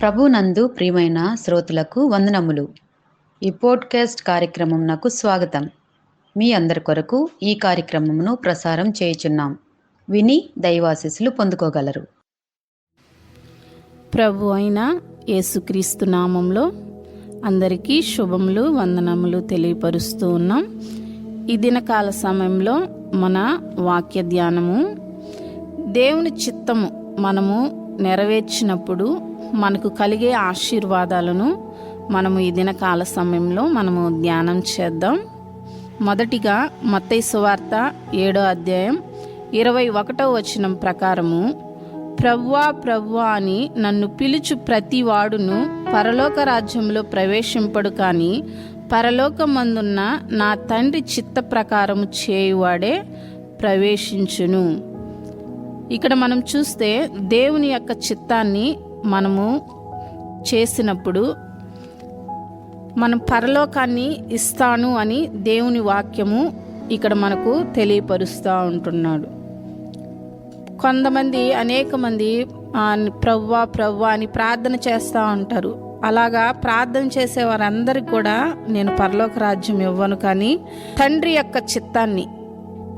ప్రభునందు ప్రియమైన శ్రోతలకు వందనములు. ఈ పోడ్కాస్ట్ కార్యక్రమం నాకు స్వాగతం. మీ అందరి కొరకు ఈ కార్యక్రమమును ప్రసారం చేయుచున్నాం. విని దైవాశిస్సులు పొందుకోగలరు. ప్రభు అయిన యేసుక్రీస్తు నామంలో అందరికీ శుభములు వందనములు తెలియపరుస్తూ ఉన్నాం. ఈ దినకాల సమయంలో మన వాక్య ధ్యానము దేవుని చిత్తము మనము నెరవేర్చినప్పుడు మనకు కలిగే ఆశీర్వాదాలను మనము ఈ దినకాల సమయంలో మనము ధ్యానం చేద్దాం. మొదటిగా మత్తైసు వార్త ఏడో అధ్యాయం ఇరవై ఒకటో వచనం ప్రకారము ప్రవ్వా ప్రవ్వా అని నన్ను పిలుచు ప్రతి వాడును పరలోక రాజ్యంలో ప్రవేశింపడు కానీ పరలోకమందున్న నా తండ్రి చిత్త ప్రకారము చేయువాడే ప్రవేశించును. ఇక్కడ మనం చూస్తే దేవుని యొక్క చిత్తాన్ని మనము చేసినప్పుడు మనం పరలోకాన్ని ఇస్తాను అని దేవుని వాక్యము ఇక్కడ మనకు తెలియపరుస్తూ ఉంటున్నాడు. కొంతమంది అనేక మంది ప్రవ్వా ప్రవ్వా అని ప్రార్థన చేస్తూ ఉంటారు. అలాగా ప్రార్థన చేసే వారందరికి కూడా నేను పరలోక రాజ్యం ఇవ్వను కానీ తండ్రి యొక్క చిత్తాన్ని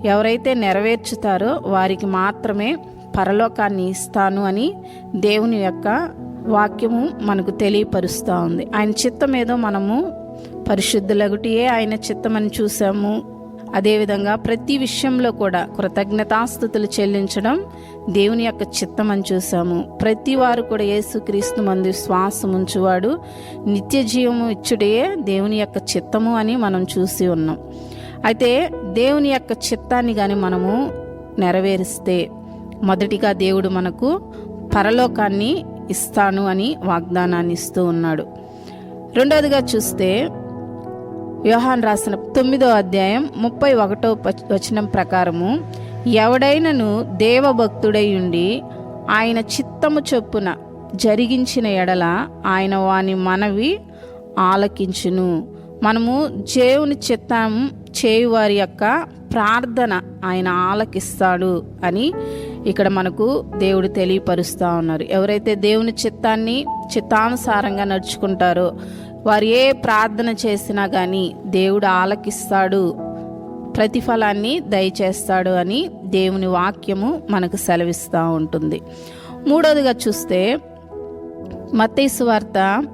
ఎవరైతే నెరవేర్చుతారో వారికి మాత్రమే పరలోకాన్ని ఇస్తాను అని దేవుని యొక్క వాక్యము మనకు తెలియపరుస్తూ ఉంది. ఆయన చిత్తం ఏదో మనము పరిశుద్ధులగుటియే ఆయన చిత్తమని చూసాము. అదేవిధంగా ప్రతి విషయంలో కూడా కృతజ్ఞతాస్థుతులు చెల్లించడం దేవుని యొక్క చిత్తం అని చూసాము ప్రతి వారు కూడా యేసుక్రీస్తు మంది శ్వాసం ఉంచువాడు. నిత్య జీవము ఇచ్చుడే దేవుని యొక్క చిత్తము అని మనం చూసి ఉన్నాం. అయితే దేవుని యొక్క చిత్తాన్ని కానీ మనము నెరవేరిస్తే మొదటిగా దేవుడు మనకు పరలోకాన్ని ఇస్తాను అని వాగ్దానాన్ని ఇస్తూ ఉన్నాడు. రెండవదిగా చూస్తే యోహాన్ రాసిన తొమ్మిదో అధ్యాయం ముప్పై ఒకటో వచనం ప్రకారము ఎవడైనను దేవభక్తుడై ఉండి ఆయన చిత్తము చొప్పున జరిగించిన ఎడల ఆయన వాని మనవి ఆలకించును. మనము దేవుని చిత్తం చేయువారి యొక్క ప్రార్థన ఆయన ఆలకిస్తాడు అని ఇక్కడ మనకు దేవుడు తెలియపరుస్తూ ఉన్నారు. ఎవరైతే దేవుని చిత్తాన్ని చిత్తానుసారంగా నడుచుకుంటారో వారు ఏ ప్రార్థన చేసినా కానీ దేవుడు ఆలకిస్తాడు ప్రతిఫలాన్ని దయచేస్తాడు అని దేవుని వాక్యము మనకు సెలవిస్తూ ఉంటుంది. మూడోదిగా చూస్తే మత్తయి వార్త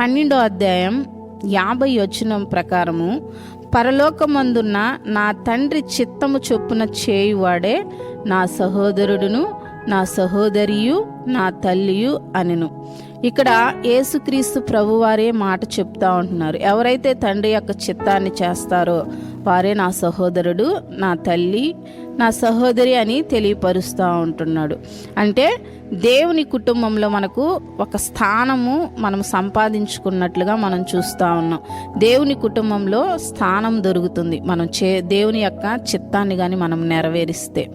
పన్నెండో అధ్యాయం యాభై వచనం ప్రకారము పరలోకమందున్న నా తండ్రి చిత్తము చొప్పున చేయువాడే నా సహోదరుడును నా సహోదరియు నా తల్లియు అనెను. ఇక్కడ యేసుక్రీస్తు ప్రభువారే మాట చెప్తా ఉంటున్నారు. ఎవరైతే తండ్రి యొక్క చిత్తాన్ని చేస్తారో వారే నా సహోదరుడు నా తల్లి నా సహోదరి అని తెలియపరుస్తూ ఉంటున్నాడు. అంటే దేవుని కుటుంబంలో మనకు ఒక స్థానము మనం సంపాదించుకున్నట్లుగా మనం చూస్తూ ఉన్నాం. దేవుని కుటుంబంలో స్థానం దొరుకుతుంది. మనం చే దేవుని యొక్క చిత్తాన్ని కానీ మనం నెరవేరిస్తే.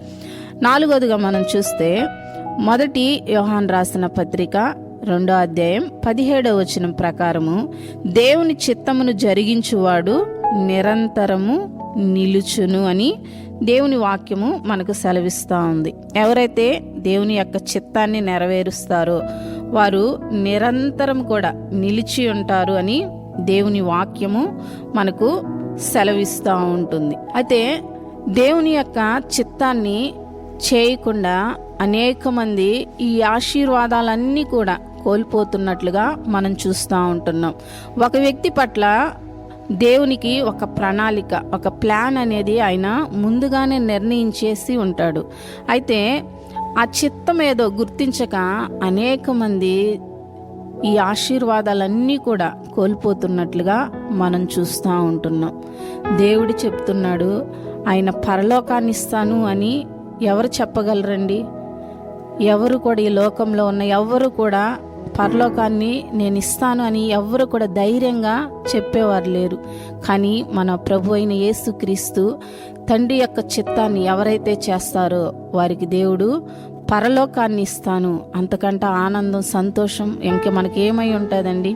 నాలుగోదిగా మనం చూస్తే మొదటి యోహాన్ రాసిన పత్రిక రెండో అధ్యాయం పదిహేడవ వచనం ప్రకారము దేవుని చిత్తమును జరిగించువాడు నిరంతరము నిలుచును అని దేవుని వాక్యము మనకు సెలవిస్తూ ఉంది. ఎవరైతే దేవుని యొక్క చిత్తాన్ని నెరవేరుస్తారో వారు నిరంతరం కూడా నిలిచి ఉంటారు అని దేవుని వాక్యము మనకు సెలవిస్తూ ఉంటుంది. అయితే దేవుని యొక్క చిత్తాన్ని చేయకుండా అనేక మంది ఈ ఆశీర్వాదాలన్నీ కూడా కోల్పోతున్నట్లుగా మనం చూస్తూ ఉంటున్నాం. ఒక వ్యక్తి పట్ల దేవునికి ఒక ప్రణాళిక ఒక ప్లాన్ అనేది ఆయన ముందుగానే నిర్ణయించేసి ఉంటాడు. అయితే ఆ చిత్తం ఏదో గుర్తించక అనేక మంది ఈ ఆశీర్వాదాలన్నీ కూడా కోల్పోతున్నట్లుగా మనం చూస్తూ ఉంటున్నాం. దేవుడు చెప్తున్నాడు ఆయన పరలోకాన్ని ఇస్తాను అని ఎవరు చెప్పగలరండి? ఎవరు కూడా ఈ లోకంలో ఉన్న ఎవరు కూడా పరలోకాన్ని నేను ఇస్తాను అని ఎవరు కూడా ధైర్యంగా చెప్పేవారు లేరు. కానీ మన ప్రభు అయిన యేసుక్రీస్తు తండ్రి యొక్క చిత్తాన్ని ఎవరైతే చేస్తారో వారికి దేవుడు పరలోకాన్ని ఇస్తాను. అంతకంటే ఆనందం సంతోషం ఇంక మనకేమై ఉంటుందండి?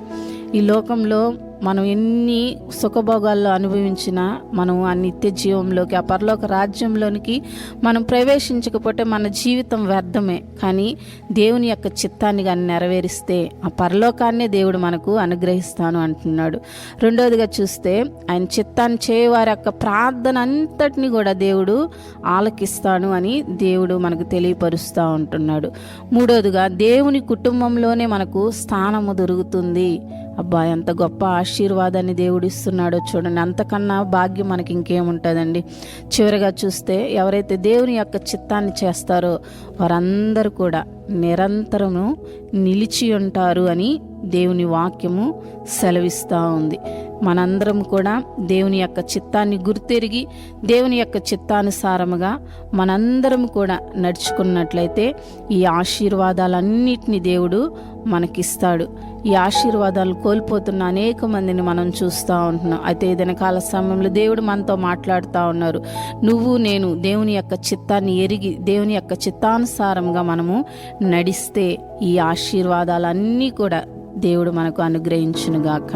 ఈ లోకంలో మనం ఎన్ని సుఖభోగాల్లో అనుభవించినా మనం ఆ నిత్య జీవంలోకి ఆ పరలోక రాజ్యంలోనికి మనం ప్రవేశించకపోతే మన జీవితం వ్యర్థమే. కానీ దేవుని యొక్క చిత్తాన్ని కానీ నెరవేరిస్తే ఆ పరలోకాన్నే దేవుడు మనకు అనుగ్రహిస్తాను అంటున్నాడు. రెండోదిగా చూస్తే ఆయన చిత్తాన్ని చేయవారి యొక్క ప్రార్థన అంతటిని కూడా దేవుడు ఆలకిస్తాను అని దేవుడు మనకు తెలియపరుస్తూ ఉంటున్నాడు. మూడోదిగా దేవుని కుటుంబంలోనే మనకు స్థానము దొరుకుతుంది. అబ్బా ఎంత గొప్ప ఆశీర్వాదాన్ని దేవుడిస్తున్నాడో చూడండి. అంతకన్నా భాగ్యం మనకి ఇంకేముంటుందండి చివరిగా చూస్తే ఎవరైతే దేవుని యొక్క చిత్తాన్ని చేస్తారో వారందరూ కూడా నిరంతరము నిలిచి ఉంటారు అని దేవుని వాక్యము సెలవిస్తూ ఉంది. మనందరం కూడా దేవుని యొక్క చిత్తాన్ని గుర్తెరిగి దేవుని యొక్క చిత్తానుసారముగా మనందరం కూడా నడుచుకున్నట్లయితే ఈ ఆశీర్వాదాలన్నిటిని దేవుడు మనకిస్తాడు. ఈ ఆశీర్వాదాలు కోల్పోతున్న అనేక మందిని మనం చూస్తూ ఉంటున్నాం. అయితే ఏదైనా కాల సమయంలో దేవుడు మనతో మాట్లాడుతూ ఉన్నారు. నువ్వు నేను దేవుని యొక్క చిత్తాన్ని ఎరిగి దేవుని యొక్క చిత్తానుసారంగా మనము నడిస్తే ఈ ఆశీర్వాదాలన్నీ కూడా దేవుడు మనకు అనుగ్రహించునుగాక.